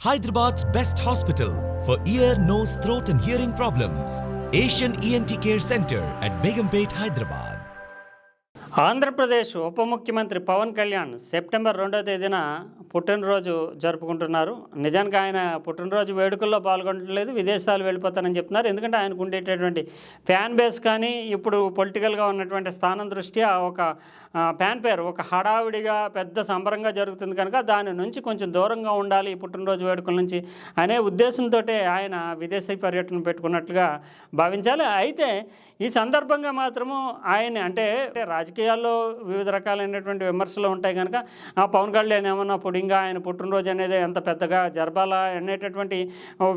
Hyderabad's best hospital for ear nose throat and hearing problems Asian ENT care centre at Begumpet Hyderabad Andhra Pradesh ఉప ముఖ్యమంత్రి Pawan Kalyan September రెండో తేదీన పుట్టినరోజు జరుపుకుంటున్నారు. నిజానికి ఆయన పుట్టినరోజు వేడుకల్లో పాల్గొనట్లేదు విదేశాలు వెళ్ళిపోతానని చెప్తున్నారు. ఎందుకంటే ఆయనకు ఉండేటటువంటి ఫ్యాన్ బేస్ కానీ ఇప్పుడు పొలిటికల్గా ఉన్నటువంటి స్థానం దృష్ట్యా ఒక ఆ, పేరు. ఒక హడావిడిగా పెద్ద సంబరంగా జరుగుతుంది కనుక దాని నుంచి కొంచెం దూరంగా ఉండాలి పుట్టినరోజు వేడుకల నుంచి అనే ఉద్దేశంతో ఆయన విదేశీ పర్యటన పెట్టుకున్నట్లుగా భావించాలి. అయితే ఈ సందర్భంగా మాత్రము ఆయన అంటే రాజకీయాల్లో వివిధ రకాలైనటువంటి విమర్శలు ఉంటాయి కనుక ఆ పవన్ కళ్యాణ్ ఏమన్నా పుడింగా ఆయన పుట్టినరోజు అనేది ఎంత పెద్దగా జరపాలా అనేటటువంటి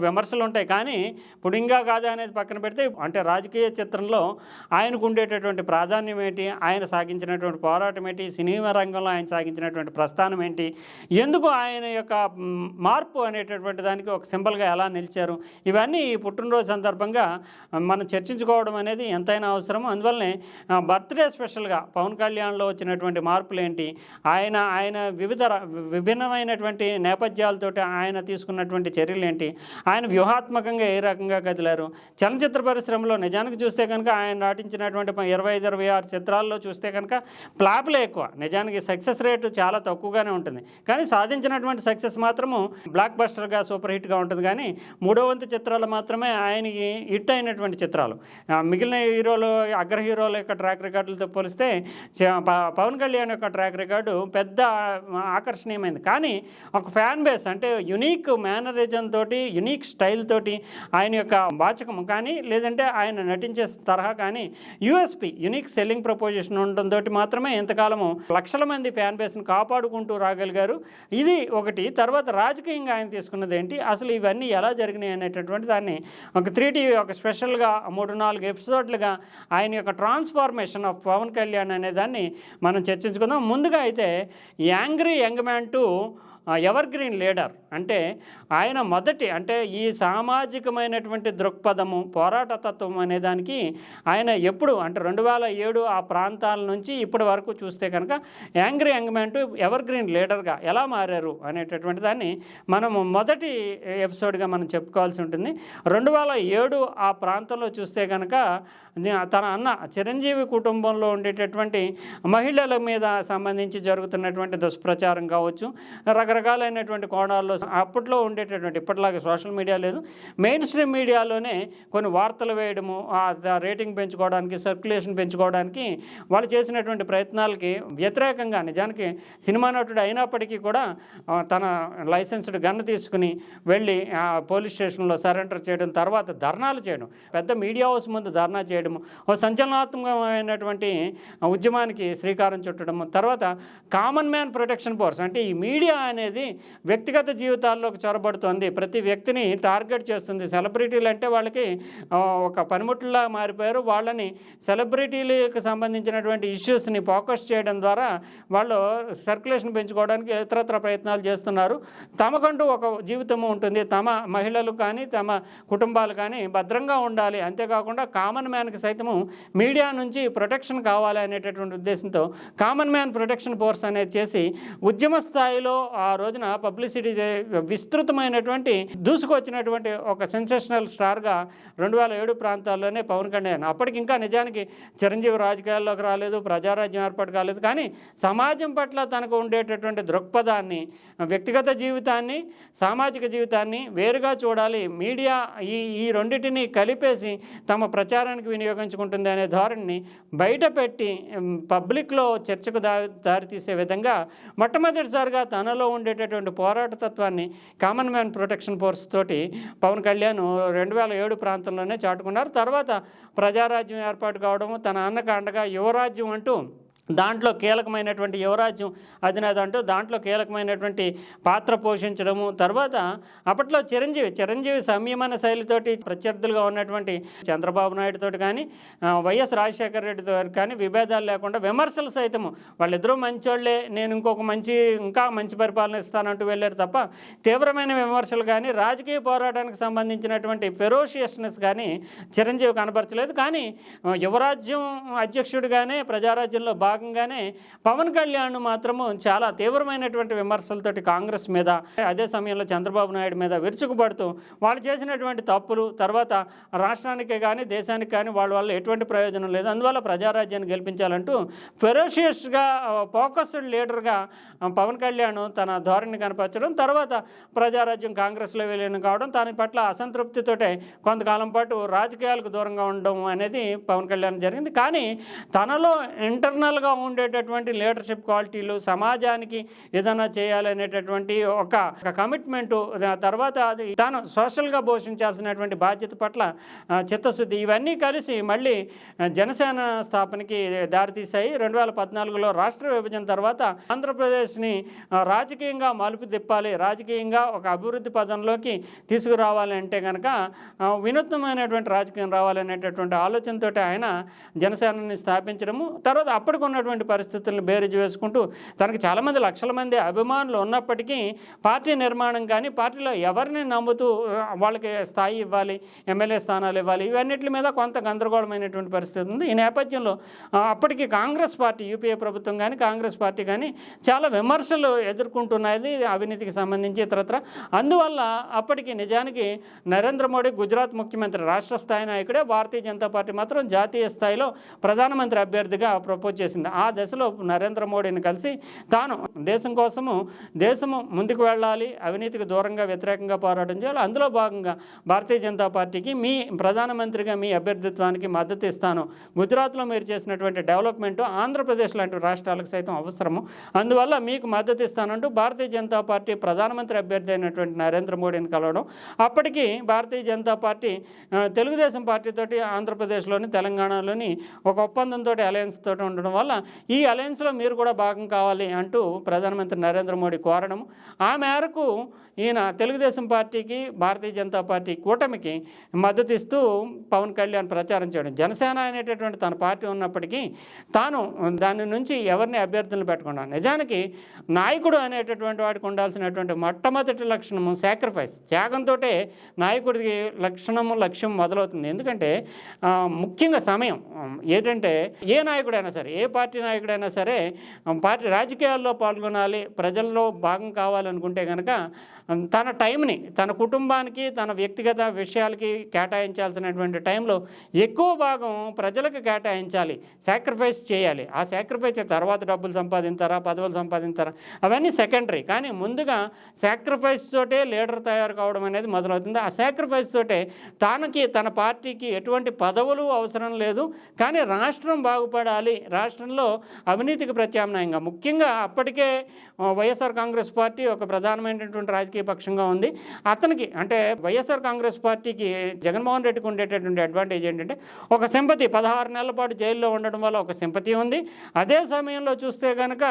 విమర్శలు ఉంటాయి. కానీ పుడింగా కాదా అనేది పక్కన పెడితే అంటే రాజకీయ చిత్రంలో ఆయనకు ఉండేటటువంటి ప్రాధాన్యం ఏంటి? ఆయన సాగించినటువంటి పోరాటం ఏంటి సినిమా రంగంలో ఆయన సాగించినటువంటి ప్రస్థానం ఏంటి? ఎందుకు ఆయన యొక్క మార్పు అనేటటువంటి దానికి ఒక సింబల్గా ఎలా నిలిచారు? ఇవన్నీ ఈ పుట్టినరోజు సందర్భంగా మనం చర్చించుకోవడం అనేది ఎంతైనా అవసరం అందువల్లనే బర్త్డే స్పెషల్గా పవన్ కళ్యాణ్లో వచ్చినటువంటి మార్పులు ఏంటి ఆయన ఆయన వివిధ ర- విభిన్నమైనటువంటి నేపథ్యాలతోటి ఆయన తీసుకున్నటువంటి చర్యలు ఏంటి ఆయన వ్యూహాత్మకంగా ఏ రకంగా కదిలారు? చలనచిత్ర పరిశ్రమలో నిజానికి చూస్తే కనుక ఆయన నటించినటువంటి ఇరవై ఐదు ఇరవై ఆరు చిత్రాల్లో చూస్తే కనుక ఫ్లాప్లే ఎక్కువ. నిజానికి సక్సెస్ రేటు చాలా తక్కువగానే ఉంటుంది. కానీ సాధించినటువంటి సక్సెస్ మాత్రము బ్లాక్ బస్టర్గా సూపర్ హిట్గా ఉంటుంది. కానీ మూడో వంతు చిత్రాలు మాత్రమే ఆయనకి హిట్ అయినటువంటి చిత్రాలు. మిగిలిన హీరోలు అగ్ర హీరోల యొక్క ట్రాక్ రికార్డులతో పోలిస్తే చ- పవన్ కళ్యాణ్ యొక్క ట్రాక్ రికార్డు పెద్ద ఆకర్షణీయమైంది. కానీ ఒక ఫ్యాన్ బేస్ అంటే యునీక్ మేనరిజం తోటి యునీక్ స్టైల్ తోటి ఆయన యొక్క వాచకం. కానీ లేదంటే ఆయన నటించే తరహా కానీ యూఎస్పి యునీక్ సెల్లింగ్ ప్రపోజిషన్ ఉండడంతో మాత్రమే ఇంతకాలము లక్షల మంది ఫ్యాన్ బేస్ని కాపాడుకుంటూ రాగలిగారు. ఇది ఒకటి. తర్వాత రాజకీయంగా ఆయన తీసుకున్నది ఏంటి? అసలు ఇవన్నీ ఎలా జరిగినాయి అనేటటువంటి దాన్ని ఒక త్రీ టీవీ ఒక స్పెషల్గా మూడు నాలుగు ఎపిసోడ్లుగా ఆయన యొక్క ట్రాన్స్ఫార్మేషన్ ఆఫ్ పవన్ కళ్యాణ్ అనే దాన్ని మనం చర్చించుకుందాం. ముందుగా అయితే angry young man to evergreen leader. అంటే ఆయన మొదటి అంటే ఈ సామాజికమైనటువంటి దృక్పథము పోరాట తత్వం అనే దానికి ఆయన ఎప్పుడు అంటే రెండు వేల ఏడు ఆ ప్రాంతాల నుంచి ఇప్పటి వరకు చూస్తే కనుక యాంగ్రీ యంగ్మెంట్ ఎవర్ గ్రీన్ లీడర్గా ఎలా మారారు అనేటటువంటి దాన్ని మనము మొదటి ఎపిసోడ్గా మనం చెప్పుకోవాల్సి ఉంటుంది. రెండు వేల ఏడు ఆ ప్రాంతంలో చూస్తే కనుక తన అన్న చిరంజీవి కుటుంబంలో ఉండేటటువంటి మహిళల మీద సంబంధించి జరుగుతున్నటువంటి దుష్ప్రచారం కావచ్చు రకరకాలైనటువంటి కోణాల్లో అప్పట్లో ఉండేటటువంటి ఇప్పటిలాగే సోషల్ మీడియా లేదు. మెయిన్ స్ట్రీమ్ మీడియాలోనే కొన్ని వార్తలు వేయడము రేటింగ్ పెంచుకోవడానికి సర్క్యులేషన్ పెంచుకోవడానికి వాళ్ళు చేసినటువంటి ప్రయత్నాలకి వ్యతిరేకంగా నిజానికి సినిమా నటుడు అయినప్పటికీ కూడా తన లైసెన్స్డ్ గన్ను తీసుకుని వెళ్ళి ఆ, పోలీస్ స్టేషన్లో సరెండర్ చేయడం తర్వాత ధర్నాలు చేయడం పెద్ద మీడియా హౌస్ ముందు ధర్నా చేయడము ఓ సంచలనాత్మకమైనటువంటి ఉద్యమానికి శ్రీకారం చుట్టడము తర్వాత కామన్ మ్యాన్ ప్రొటెక్షన్ ఫోర్స్ అంటే ఈ మీడియా అనేది వ్యక్తిగత జీవితాల్లోకి చొరబడుతోంది. ప్రతి వ్యక్తిని టార్గెట్ చేస్తుంది. సెలబ్రిటీలు అంటే వాళ్ళకి ఒక పనిముట్లా మారిపోయారు. వాళ్ళని సెలబ్రిటీలకు సంబంధించినటువంటి ఇష్యూస్ని ఫోకస్ చేయడం ద్వారా వాళ్ళు సర్క్యులేషన్ పెంచుకోవడానికి ఇతరత్ర ప్రయత్నాలు చేస్తున్నారు. తమకంటూ ఒక జీవితము ఉంటుంది. తమ మహిళలు కానీ తమ కుటుంబాలు కానీ భద్రంగా ఉండాలి. అంతేకాకుండా కామన్ మ్యాన్కి సైతము మీడియా నుంచి ప్రొటెక్షన్ కావాలి అనేటటువంటి ఉద్దేశంతో కామన్ మ్యాన్ ప్రొటెక్షన్ ఫోర్స్ అనేది చేసి ఉద్యమ స్థాయిలో ఆ రోజున పబ్లిసిటీ విస్తృతమైనటువంటి దూసుకొచ్చినటువంటి ఒక సెన్సేషనల్ స్టార్గా రెండు వేల ఏడు ప్రాంతాల్లోనే పవన్ కళ్యాణ్. అప్పటికి ఇంకా నిజానికి చిరంజీవి రాజకీయాల్లోకి రాలేదు ప్రజారాజ్యం ఏర్పాటు కాలేదు. కానీ సమాజం పట్ల తనకు ఉండేటటువంటి దృక్పథాన్ని వ్యక్తిగత జీవితాన్ని సామాజిక జీవితాన్ని వేరుగా చూడాలి. మీడియా ఈ ఈ రెండింటిని కలిపేసి తమ ప్రచారానికి వినియోగించుకుంటుంది అనే ధోరణిని బయట పెట్టి పబ్లిక్లో చర్చకు దారి దారితీసే విధంగా మొట్టమొదటిసారిగా తనలో ఉండేటటువంటి పోరాట తత్వాన్ని కామన్ మ్యాన్ ప్రొటెక్షన్ ఫోర్స్ తోటి పవన్ కళ్యాణ్ రెండు వేల ఏడు ప్రాంతంలోనే చాటుకున్నారు. తర్వాత ప్రజారాజ్యం ఏర్పాటు కావడము తన అన్నకు అండగా యువరాజ్యం అంటూ దాంట్లో కీలకమైనటువంటి యువరాజ్యం అధినేత అంటూ దాంట్లో కీలకమైనటువంటి పాత్ర పోషించడము. తర్వాత అప్పట్లో చిరంజీవి చిరంజీవి సంయమన శైలితోటి ప్రత్యర్థులుగా ఉన్నటువంటి చంద్రబాబు నాయుడు తోటి కానీ వైఎస్ రాజశేఖర రెడ్డితో కానీ విభేదాలు లేకుండా విమర్శలు సైతము. వాళ్ళిద్దరూ మంచోళ్ళే నేను ఇంకొక మంచి ఇంకా మంచి పరిపాలన ఇస్తానంటూ వెళ్ళారు తప్ప తీవ్రమైన విమర్శలు కానీ రాజకీయ పోరాటానికి సంబంధించినటువంటి ఫెరోషియస్నెస్ కానీ చిరంజీవి కనబరచలేదు కానీ యువరాజ్యం అధ్యక్షుడిగానే ప్రజారాజ్యంలో బాగా భాగంగానే పవన్ కళ్యాణ్ మాత్రము చాలా తీవ్రమైనటువంటి విమర్శలతోటి కాంగ్రెస్ మీద అదే సమయంలో చంద్రబాబు నాయుడు మీద విరుచుకుపడుతూ వాళ్ళు చేసినటువంటి తప్పులు తర్వాత రాష్ట్రానికి కానీ దేశానికి కానీ వాళ్ళ వల్ల ఎటువంటి ప్రయోజనం లేదు. అందువల్ల ప్రజారాజ్యాన్ని గెలిపించాలంటూ ఫెరోషియస్గా ఫోకస్డ్ లీడర్గా పవన్ కళ్యాణ్ తన ధోరణి కనపరచడం తర్వాత ప్రజారాజ్యం కాంగ్రెస్లో విలీనం కావడం దాని పట్ల అసంతృప్తితోటే కొంతకాలం పాటు రాజకీయాలకు దూరంగా ఉండడం అనేది పవన్ కళ్యాణ్ జరిగింది. కానీ తనలో ఇంటర్నల్ ఇంటర్నల్గా ఉండేటటువంటి లీడర్షిప్ క్వాలిటీలు సమాజానికి ఏదైనా చేయాలనేటటువంటి ఒక కమిట్మెంటు తర్వాత అది తాను సోషల్గా పోషించాల్సినటువంటి బాధ్యత పట్ల చిత్తశుద్ధి ఇవన్నీ కలిసి మళ్ళీ జనసేన స్థాపనకి దారితీశాయి. రెండు వేల పద్నాలుగులో రాష్ట్ర విభజన తర్వాత ఆంధ్రప్రదేశ్ని రాజకీయంగా మలుపు తిప్పాలి రాజకీయంగా ఒక అభివృద్ధి పదంలోకి తీసుకురావాలి అంటే కనుక వినూత్నమైనటువంటి రాజకీయం రావాలనేటటువంటి ఆలోచనతో ఆయన జనసేనని స్థాపించడము. తర్వాత అప్పటికి ఉన్నటువంటి పరిస్థితులను బేరీజు వేసుకుంటూ తనకు చాలామంది లక్షల మంది అభిమానులు ఉన్నప్పటికీ పార్టీ నిర్మాణం కానీ పార్టీలో ఎవరిని నమ్ముతూ వాళ్ళకి స్థాయి ఇవ్వాలి ఎమ్మెల్యే స్థానాలు ఇవ్వాలి ఇవన్నిటి మీద కొంత గందరగోళమైనటువంటి పరిస్థితి ఉంది. ఈ నేపథ్యంలో అప్పటికి కాంగ్రెస్ పార్టీ యూపీఏ ప్రభుత్వం కానీ కాంగ్రెస్ పార్టీ కానీ చాలా విమర్శలు ఎదుర్కొంటున్నది అవినీతికి సంబంధించి ఇతరత్ర. అందువల్ల అప్పటికి నిజానికి నరేంద్ర మోడీ గుజరాత్ ముఖ్యమంత్రి రాష్ట్ర స్థాయి నాయకుడే భారతీయ జనతా పార్టీ మాత్రం జాతీయ స్థాయిలో ప్రధానమంత్రి అభ్యర్థిగా ప్రపోజ్ చేసింది. ఆ దశలో నరేంద్ర మోడీని కలిసి తాను దేశం కోసము దేశము ముందుకు వెళ్ళాలి అవినీతికి దూరంగా వ్యతిరేకంగా పోరాటం చేయాలి. అందులో భాగంగా భారతీయ జనతా పార్టీకి మీ ప్రధానమంత్రిగా మీ అభ్యర్థిత్వానికి మద్దతు ఇస్తాను. గుజరాత్లో మీరు చేసినటువంటి డెవలప్మెంట్ ఆంధ్రప్రదేశ్ లాంటి రాష్ట్రాలకు సైతం అవసరము. అందువల్ల మీకు మద్దతు ఇస్తానంటూ భారతీయ జనతా పార్టీ ప్రధానమంత్రి అభ్యర్థి అయినటువంటి నరేంద్ర మోడీని కలవడం. అప్పటికి భారతీయ జనతా పార్టీ తెలుగుదేశం పార్టీతోటి ఆంధ్రప్రదేశ్లోని తెలంగాణలోని ఒక ఒప్పందంతో అలయన్స్ తోటి ఉండడం వల్ల ఈ అలయన్స్లో మీరు కూడా భాగం కావాలి అంటూ ప్రధానమంత్రి నరేంద్ర మోడీ కోరడం ఆ మేరకు ఈయన తెలుగుదేశం పార్టీకి భారతీయ జనతా పార్టీ కూటమికి మద్దతు ఇస్తూ పవన్ కళ్యాణ్ ప్రచారం చేయడం. జనసేన అనేటటువంటి తన పార్టీ ఉన్నప్పటికీ తాను దాని నుంచి ఎవరిని అభ్యర్థులను పెట్టకుండా నిజానికి నాయకుడు అనేటటువంటి వాడికి ఉండాల్సినటువంటి మొట్టమొదటి లక్షణము సాక్రిఫైస్ త్యాగంతో నాయకుడికి లక్షణము లక్ష్యం మొదలవుతుంది. ఎందుకంటే ముఖ్యంగా సమయం. ఏంటంటే ఏ నాయకుడైనా సరే ఏ పార్టీ నాయకుడైనా సరే పార్టీ రాజకీయాల్లో పాల్గొనాలి ప్రజల్లో భాగం కావాలనుకుంటే కనుక తన టైంని తన కుటుంబానికి తన వ్యక్తిగత విషయాలకి కేటాయించాల్సినటువంటి టైంలో ఎక్కువ భాగం ప్రజలకు కేటాయించాలి సాక్రిఫైస్ చేయాలి. ఆ సాక్రిఫైస్ తర్వాత డబ్బులు సంపాదించారా పదవులు సంపాదించారా అవన్నీ సెకండరీ. కానీ ముందుగా సాక్రిఫైస్ తోటే లీడర్ తయారు కావడం అనేది మొదలవుతుంది. ఆ సాక్రిఫైస్ తోటే తనకి తన పార్టీకి ఎటువంటి పదవులు అవసరం లేదు. కానీ రాష్ట్రం బాగుపడాలి. రాష్ట్రంలో అవినీతికి ప్రత్యామ్నాయంగా ముఖ్యంగా అప్పటికే వైఎస్ఆర్ కాంగ్రెస్ పార్టీ ఒక ప్రధానమైనటువంటి రాజకీయ పక్షంగా ఉంది. అతనికి అంటే వైఎస్ఆర్ కాంగ్రెస్ పార్టీకి జగన్మోహన్ రెడ్డికి ఉండేటటువంటి అడ్వాంటేజ్ ఏంటంటే ఒక సింపతి పదహారు నెలల పాటు జైల్లో ఉండడం వల్ల ఒక సింపతి ఉంది. అదే సమయంలో చూస్తే కనుక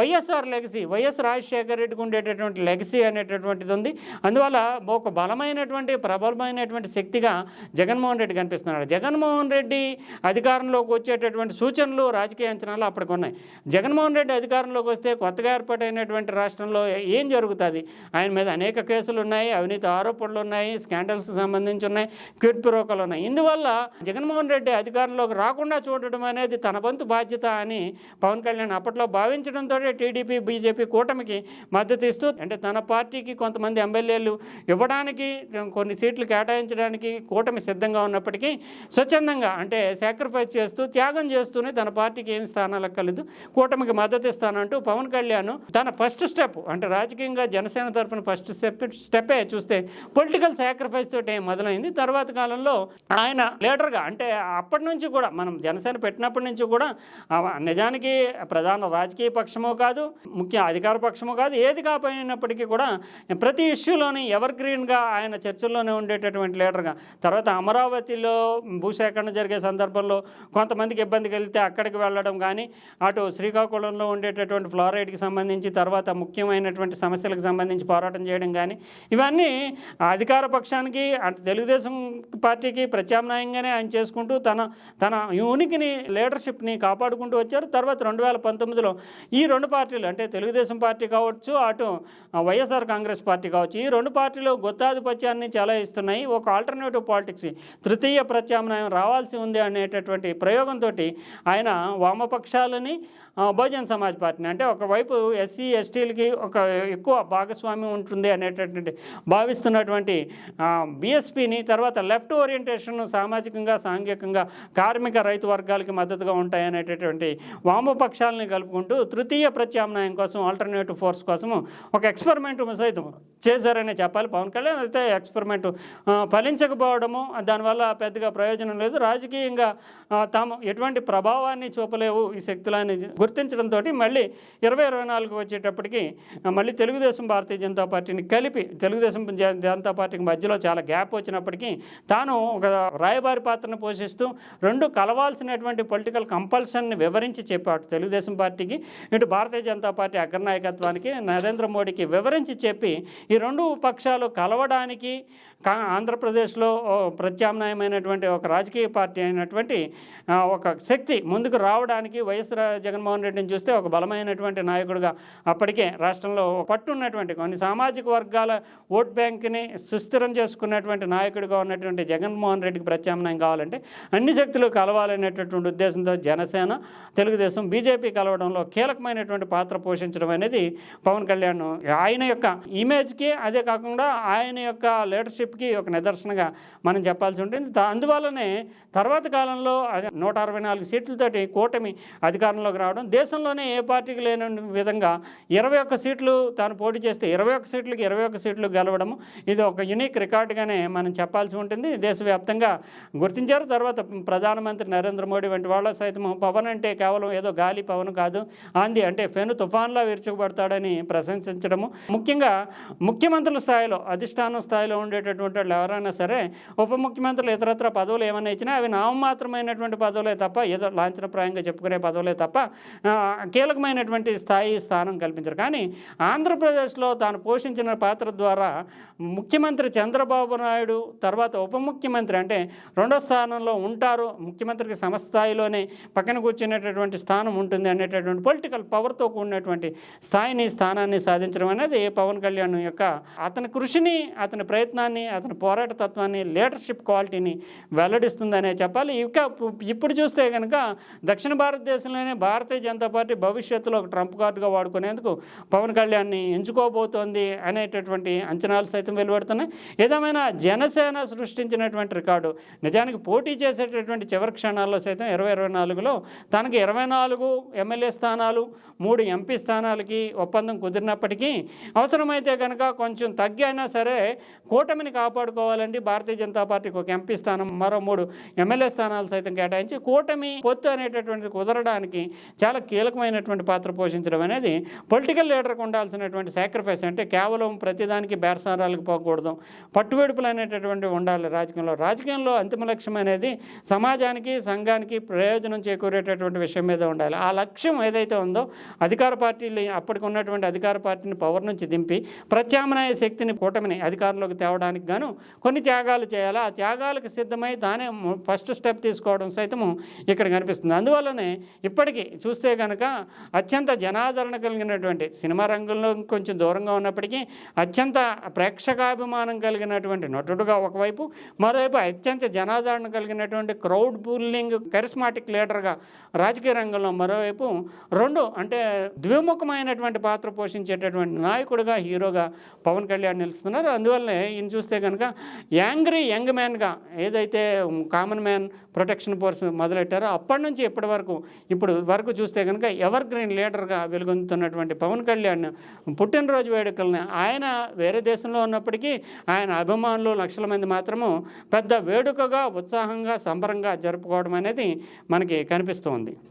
వైఎస్ఆర్ లెగసీ వైఎస్ రాజశేఖర రెడ్డికి ఉండేటటువంటి లెగసీ అనేటటువంటిది ఉంది. అందువల్ల ఒక బలమైనటువంటి ప్రబలమైనటువంటి శక్తిగా జగన్మోహన్ రెడ్డి కనిపిస్తున్నాడు. జగన్మోహన్ రెడ్డి అధికారంలోకి వచ్చేటటువంటి సూచనలు రాజకీయ అంచనాలు అప్పటికి ఉన్నాయి. జగన్మోహన్ రెడ్డి అధికారంలోకి వస్తే కొత్తగా ఏర్పాటైనటువంటి రాష్ట్రంలో ఏం జరుగుతుంది? ఆయన మీద అనేక కేసులు ఉన్నాయి అవినీతి ఆరోపణలు ఉన్నాయి స్కాండల్స్ సంబంధించి ఉన్నాయి క్విట్ ప్రోకలు ఉన్నాయి ఇందువల్ల జగన్మోహన్ రెడ్డి అధికారంలోకి రాకుండా చూడటం అనేది తన వంతు బాధ్యత అని పవన్ కళ్యాణ్ అప్పట్లో భావించడంతో టీడీపీ బీజేపీ కూటమికి మద్దతు ఇస్తూ అంటే తన పార్టీకి కొంతమంది ఎమ్మెల్యేలు ఇవ్వడానికి కొన్ని సీట్లు కేటాయించడానికి కూటమి సిద్ధంగా ఉన్నప్పటికీ స్వచ్ఛందంగా అంటే సాక్రిఫైస్ చేస్తూ త్యాగం చేస్తూనే తన పార్టీకి ఏమి స్థానాలు కలదు కూటమికి మద్దతు ఇస్తానంటూ పవన్ కళ్యాణ్ తన ఫస్ట్ స్టెప్ అంటే రాజకీయంగా జనసేన తరఫున ఫస్ట్ స్టెప్ స్టెప్పే చూస్తే పొలిటికల్ సాక్రిఫైస్ తోటే మొదలైంది. తర్వాత కాలంలో ఆయన లీడర్గా అంటే అప్పటి నుంచి కూడా మనం జనసేన పెట్టినప్పటి నుంచి కూడా నిజానికి ప్రధాన రాజకీయ పక్షమో కాదు ముఖ్య అధికార పక్షమో కాదు ఏది కాపోయినప్పటికీ కూడా ప్రతి ఇష్యూలోని ఎవర్ గ్రీన్గా ఆయన చర్చల్లోనే ఉండేటటువంటి లీడర్గా. తర్వాత అమరావతిలో భూసేకరణ జరిగే సందర్భంలో కొంతమందికి ఇబ్బంది కలిగితే అక్కడికి వెళ్ళడం కానీ అటు శ్రీకాకుళంలో ఉండేటటువంటి ఫ్లోరైడ్కి సంబంధించి తర్వాత ముఖ్యమైనటువంటి సమస్యలకు సంబంధించి పోరాటం పోరాటం చేయడం కానీ ఇవన్నీ అధికార పక్షానికి అంటే తెలుగుదేశం పార్టీకి ప్రత్యామ్నాయంగానే ఆయన చేసుకుంటూ తన తన ఉనికిని లీడర్షిప్ని కాపాడుకుంటూ వచ్చారు. తర్వాత రెండు వేల పంతొమ్మిదిలో ఈ రెండు పార్టీలు అంటే తెలుగుదేశం పార్టీ కావచ్చు అటు వైఎస్ఆర్ కాంగ్రెస్ పార్టీ కావచ్చు ఈ రెండు పార్టీలు గుత్తాధిపత్యాన్ని చెలాయిస్తున్నాయి. ఒక ఆల్టర్నేటివ్ పాలిటిక్స్ తృతీయ ప్రత్యామ్నాయం రావాల్సి ఉంది అనేటటువంటి ప్రయోగంతో ఆయన వామపక్షాలని బహుజన్ సమాజ్ పార్టీని అంటే ఒకవైపు ఎస్సీ ఎస్టీలకి ఒక ఎక్కువ భాగస్వామ్యం ఉంటుంది అనేటటువంటి భావిస్తున్నటువంటి బీఎస్పీని తర్వాత లెఫ్ట్ ఓరియంటేషన్ సామాజికంగా సాంఘికంగా కార్మిక రైతు వర్గాలకి మద్దతుగా ఉంటాయనేటటువంటి వామపక్షాలని కలుపుకుంటూ తృతీయ ప్రత్యామ్నాయం కోసం ఆల్టర్నేటివ్ ఫోర్స్ కోసం ఒక ఎక్స్పెరిమెంట్ సైతం చేశారనే చెప్పాలి. పవన్ కళ్యాణ్ అయితే ఎక్స్పెరిమెంట్ ఫలించకపోవడము దానివల్ల పెద్దగా ప్రయోజనం లేదు. రాజకీయంగా తాము ఎటువంటి ప్రభావాన్ని చూపలేవు ఈ శక్తులని గుర్తించడంతో మళ్ళీ ఇరవై ఇరవై నాలుగు వచ్చేటప్పటికి మళ్ళీ తెలుగుదేశం భారతీయ జనతా పార్టీని కలిపి తెలుగుదేశం జనతా పార్టీకి మధ్యలో చాలా గ్యాప్ వచ్చినప్పటికీ తాను ఒక రాయబారి పాత్రను పోషిస్తూ రెండు కలవాల్సినటువంటి పొలిటికల్ కంపల్షన్ని వివరించి చెప్పాడు తెలుగుదేశం పార్టీకి. ఇటు భారతీయ జనతా పార్టీ అగ్రనాయకత్వానికి నరేంద్ర మోడీకి వివరించి చెప్పి ఈ రెండు పక్షాలు కలవడానికి కా ఆంధ్రప్రదేశ్లో ఓ ప్రత్యామ్నాయమైనటువంటి ఒక రాజకీయ పార్టీ అయినటువంటి ఒక శక్తి ముందుకు రావడానికి వైఎస్ రా- జగన్మోహన్ రెడ్డిని చూస్తే ఒక బలమైనటువంటి నాయకుడిగా అప్పటికే రాష్ట్రంలో పట్టున్నటువంటి కొన్ని సామాజిక వర్గాల ఓట్ బ్యాంక్ని సుస్థిరం చేసుకున్నటువంటి నాయకుడిగా ఉన్నటువంటి జగన్మోహన్ రెడ్డికి ప్రత్యామ్నాయం కావాలంటే అన్ని శక్తులు కలవాలనేటటువంటి ఉద్దేశంతో జనసేన తెలుగుదేశం బీజేపీ కలవడంలో కీలకమైనటువంటి పాత్ర పోషించడం అనేది పవన్ కళ్యాణ్ ఆయన యొక్క ఇమేజ్కి అదే కాకుండా ఆయన యొక్క వైపుకి ఒక నిదర్శనగా మనం చెప్పాల్సి ఉంటుంది. అందువల్లనే తర్వాత కాలంలో నూట అరవై నాలుగు సీట్లతోటి కూటమి అధికారంలోకి రావడం దేశంలోనే ఏ పార్టీకి లేని విధంగా ఇరవై ఒక్క సీట్లు తాను పోటీ చేస్తే ఇరవై ఒక్క సీట్లకి ఇరవై ఒక్క సీట్లు గెలవడం ఇది ఒక యునిక్ రికార్డుగానే మనం చెప్పాల్సి ఉంటుంది. దేశవ్యాప్తంగా గుర్తించారు. తర్వాత ప్రధానమంత్రి నరేంద్ర మోడీ వంటి వాళ్ళ సైతం పవన్ అంటే కేవలం ఏదో గాలి పవన్ కాదు ఆంది అంటే ఫెను తుఫాన్లా విరుచుకుపడతాడని ప్రశంసించడము. ముఖ్యంగా ముఖ్యమంత్రుల స్థాయిలో అధిష్టానం స్థాయిలో ఉండేటటువంటి వాళ్ళు ఎవరైనా సరే ఉప ముఖ్యమంత్రులు ఇతరత్ర పదవులు ఏమైనా ఇచ్చినా అవి నామమాత్రమైనటువంటి పదవులే తప్ప ఏదో లాంఛనప్రాయంగా చెప్పుకునే పదవులే తప్ప కీలకమైనటువంటి స్థాయి స్థానం కల్పించరు. కానీ ఆంధ్రప్రదేశ్లో తాను పోషించిన పాత్ర ద్వారా ముఖ్యమంత్రి చంద్రబాబు నాయుడు తర్వాత ఉప ముఖ్యమంత్రి అంటే రెండో స్థానంలో ఉంటారు. ముఖ్యమంత్రికి సమస్థాయిలోనే పక్కన కూర్చునేటటువంటి స్థానం ఉంటుంది అనేటటువంటి పొలిటికల్ పవర్తో కూడినటువంటి స్థాయిని స్థానాన్ని సాధించడం అనేది పవన్ కళ్యాణ్ యొక్క అతని కృషిని అతని ప్రయత్నాన్ని అతని పోరాట తత్వాన్ని లీడర్షిప్ క్వాలిటీని వెల్లడిస్తుందనే చెప్పాలి. ఇక ఇప్పుడు చూస్తే కనుక దక్షిణ భారతదేశంలోనే భారతీయ జనతా పార్టీ భవిష్యత్తులో ఒక ట్రంప్ కార్డుగా వాడుకునేందుకు పవన్ కళ్యాణ్ని ఎంచుకోబోతోంది అనేటటువంటి అంచనాలు సైతం వెలువడుతున్నాయి. ఏదేమైనా జనసేన సృష్టించినటువంటి రికార్డు నిజానికి పోటీ చేసేటటువంటి చివరి క్షణాల్లో సైతం ఇరవై ఇరవై నాలుగులో తనకి ఇరవై నాలుగు ఎమ్మెల్యే స్థానాలు మూడు ఎంపీ స్థానాలకి ఒప్పందం కుదిరినప్పటికీ అవసరమైతే కనుక కొంచెం తగ్గి అయినా సరే కూటమిని కాపాడుకోవాలండి. భారతీయ జనతా పార్టీకి ఒక ఎంపీ స్థానం మరో మూడు ఎమ్మెల్యే స్థానాలు సైతం కేటాయించి కూటమి పొత్తు అనేటటువంటిది కుదరడానికి చాలా కీలకమైనటువంటి పాత్ర పోషించడం అనేది పొలిటికల్ లీడర్కి ఉండాల్సినటువంటి సాక్రిఫైస్ అంటే కేవలం ప్రతిదానికి బేరసారాలకు పోకూడదు. పట్టువెడుపులు అనేటటువంటి ఉండాలి రాజకీయంలో. రాజకీయంలో అంతిమ లక్ష్యం అనేది సమాజానికి సంఘానికి ప్రయోజనం చేకూరేటటువంటి విషయం మీద ఉండాలి. ఆ లక్ష్యం ఏదైతే ఉందో అధికార పార్టీలు అప్పటికి ఉన్నటువంటి అధికార పార్టీని పవర్ నుంచి దింపి ప్రత్యామ్నాయ శక్తిని కూటమిని అధికారంలోకి తేవడానికి గాను కొన్ని త్యాగాలు చేయాలి. ఆ త్యాగాలకు సిద్ధమై తానే ఫస్ట్ స్టెప్ తీసుకోవడం సైతము ఇక్కడ కనిపిస్తుంది. అందువల్లనే ఇప్పటికీ చూస్తే కనుక అత్యంత జనాదరణ కలిగినటువంటి సినిమా రంగంలో కొంచెం దూరంగా ఉన్నప్పటికీ అత్యంత ప్రేక్షకాభిమానం కలిగినటువంటి నటుడుగా ఒకవైపు మరోవైపు అత్యంత జనాదరణ కలిగినటువంటి క్రౌడ్ బుల్లింగ్ కరిస్మాటిక్ లీడర్గా రాజకీయ రంగంలో మరోవైపు రెండు అంటే ద్విముఖమైనటువంటి పాత్ర పోషించేటటువంటి నాయకుడిగా హీరోగా పవన్ కళ్యాణ్ నిలుస్తున్నారు. అందువల్లనే ఈయన చూస్తే చూస్తే కనుక యాంగ్రీ యంగ్ మ్యాన్గా ఏదైతే కామన్ మ్యాన్ ప్రొటెక్షన్ ఫోర్స్ మొదలెట్టారో అప్పటి నుంచి ఇప్పటి వరకు ఇప్పుడు వరకు చూస్తే కనుక ఎవర్ గ్రీన్ లీడర్గా వెలుగొందుతున్నటువంటి పవన్ కళ్యాణ్ పుట్టినరోజు వేడుకల్ని ఆయన వేరే దేశంలో ఉన్నప్పటికీ ఆయన అభిమానులు లక్షల మంది మాత్రము పెద్ద వేడుకగా ఉత్సాహంగా సంబరంగా జరుపుకోవడం అనేది మనకి కనిపిస్తోంది.